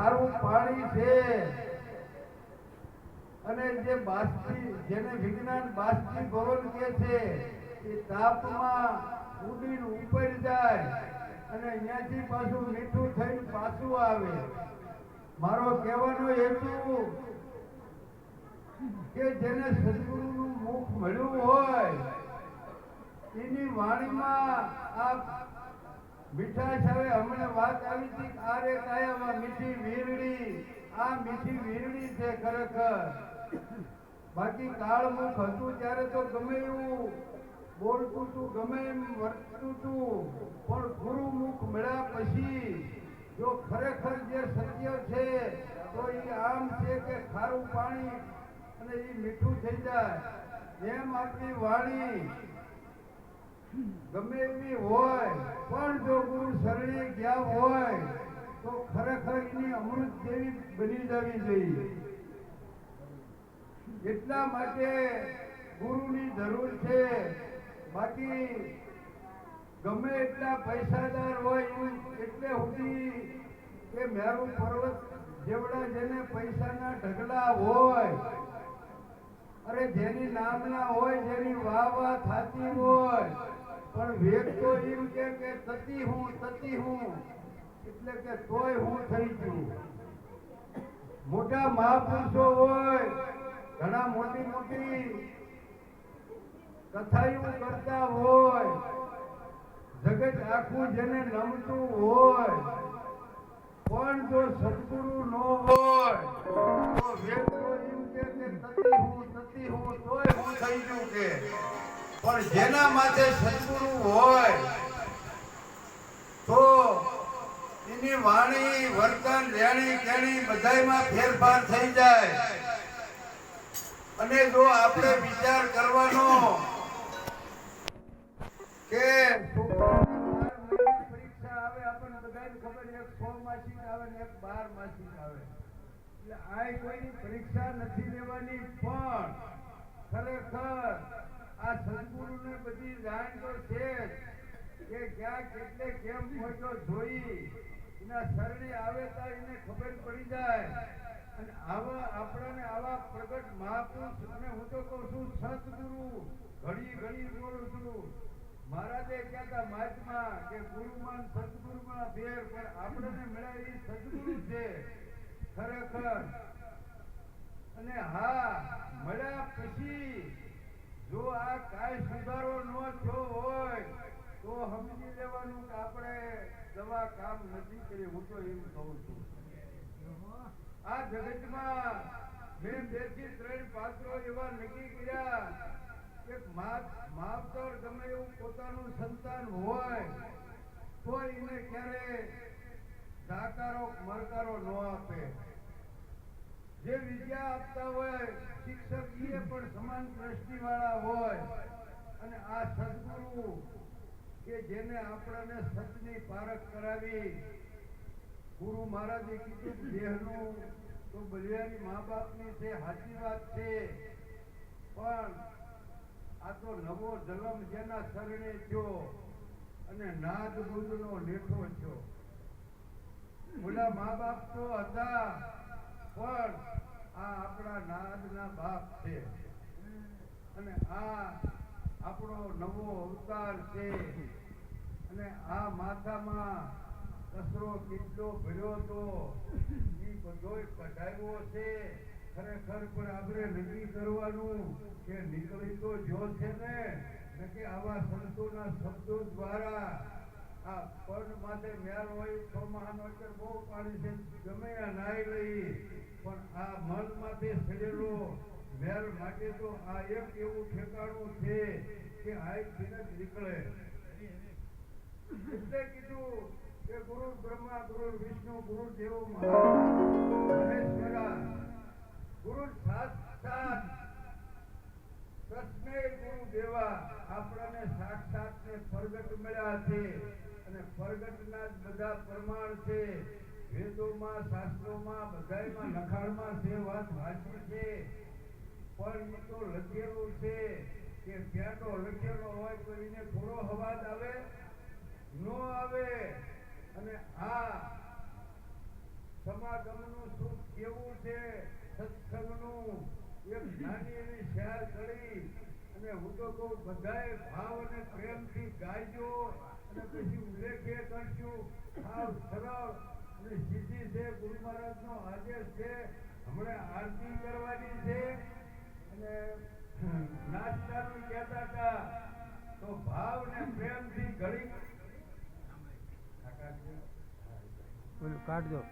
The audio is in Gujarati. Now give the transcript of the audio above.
ખારું પાણી છે. અને જે બાષ્પી, જેને વિજ્ઞાન બાષ્પીભવન કહે છે, એ તાપમાં ઉડીને ઉપર જાય અને અહીંયાથી પાછું મીઠું થઈને પાછું આવે. મારો કહેવાનો હેતુ કે જેને સદગુરુનું મુખ મળ્યું હોય, એની વાણીમાં આ મીઠાશ હવે હમણાં વાત આવી હતી કે આ કાયામાં મીઠી વીરડી, આ મીઠી વીરડી છે ખરેખર. બાકી કાળમુખ હતું ત્યારે તો ગમે એવું બોલતું તું, ગમે એમ વર્તતું તું, પણ ગુરુમુખ મળ્યા પછી જો ખરેખર જે સત્ય છે, તો એ આમ છે કે ખારું પાણી અને એ મીઠું થઈ જાય. એમ આપણી વાણી ગમે એવી હોય, પણ જો ગુરુ શરણે ગયા હોય, તો ખરેખર એની અમૃત જેવી બની જવી જોઈએ. એટલા માટે ગુરુની જરૂર છે. બાકી ગમે એટલા પૈસાદાર હોય એટલે સુધી કે મેરુ પર્વત જેવડા જેને પૈસાના ઢગલા હોય, અરે જેની નામના હોય, જેની વાહ વાહ થતી હોય પણ વેદ તો એમ કે કે તતી હું તતી હું, એટલે કે તોય હું થઈ ગયું મોટા મહાપુરુષો હોય, ઘણા મોટી મોટી કથાયું કરતા હોય, જગત આખું જેને નમતું હોય, પણ જો સદગુરુ ન હોય, તો વેદ તો એમ કે તતી હું તતી હું, તોય હું થઈ ગયું કે. પણ જેના માથે સદગુરુ હોય, તો એની વાણી, વર્તન રહેણી કેણી બધામાં ફેરફાર થઈ જાય. અને જો આપણે વિચાર કરવાનો કે પરીક્ષા આવે, આપણને બધાને ખબર એક સો માસિક આવે એક બાર માસિક આવે. એટલે આય કોઈની પરીક્ષા નથી લેવાની, પણ ખરેખર આ સદગુરુને બધી જાણ તો છે કે ક્યાં કેટલે કેમ પહોંચ્યો જોઈ. એના શરણે આવે તો એને ખબર પડી જાય. અને આવા આપણાને આવા પ્રગટ મહાપુરુષ, અને હું તો કહું છું સદગુરુ ઘડી ઘડી બોલું છું. મહારાજે કહેતા મહાત્મા કે ગુરુમાં સદગુરુમાં ફેર, પણ આપણને મળ્યા એ સદગુરુ છે. ખરેખર. અને હા, મળ્યા પછી જો આ કાંઈ સુધારો ન થયો હોય, તો સમજી લેવાનું કે આપણે દવા કામ નથી કરી. હું તો એમ કહું છું. આ જગતમાં મેં બેથી ત્રણ પાત્રો એવા નક્કી કર્યા કે માવતર ગમે એવું પોતાનું સંતાન હોય, તો એને ક્યારે દાકારો મરકારો ન આપે. જે વિદ્યા આપતા હોય, શિક્ષક એ પણ સમાન દ્રષ્ટિ વાળા હોય. અને આ સદગુરુ કે જેને આપણને સતની પારખ કરાવી, ગુરુ મહારાજે કીધું દેહનું તો બલિયાની મા બાપની છે, સાચી વાત છે. પણ આ તો નવો જન્મ જેના શરણે થયો અને નાદ બુદ્ધનો લેખો થયો બોલા મા બાપ તો હતા. પણ આ આપણા નાદના બાપ છે. અને આ આપણો નવો અવતાર છે. અને આ માથામાં કચરો કેટલો ભર્યો તો એ બધોય કઢાવ્યો છે. ખરેખર પણ આપણે નક્કી કરવાનું કે નીકળી તો જો છે ને કે આવા સંતોના શબ્દો દ્વારા મેર હોય તો આ એક એવું ઠેકાણું છે કે જ નીકળે. કીધું કે ગુરુ બ્રહ્મા, ગુરુ વિષ્ણુ, ગુરુ દેવો મહેશ્વરા ગુરુ સાક્ષાત તસ્મે ગુરુ દેવા આપણને સાક્ષાત ને પ્રગટ મળ્યા છે અને આ સમાગમનું સુખ કેવું છે? સત્સંગનું એક નાની એવી શેર કરી અને હું તો કહું, બધાએ ભાવ અને પ્રેમથી ગાઈજો અને પછી ઉલ્લેખે કરશું. સાવ સરળ. અને સીધી છે ગુરુ મહારાજનો આદેશ છે. હમણાં આરતી કરવાની છે. અને નાસ્તાનું કહેતા હતા. તો ભાવ ને પ્રેમથી ઘડી કાઢજો.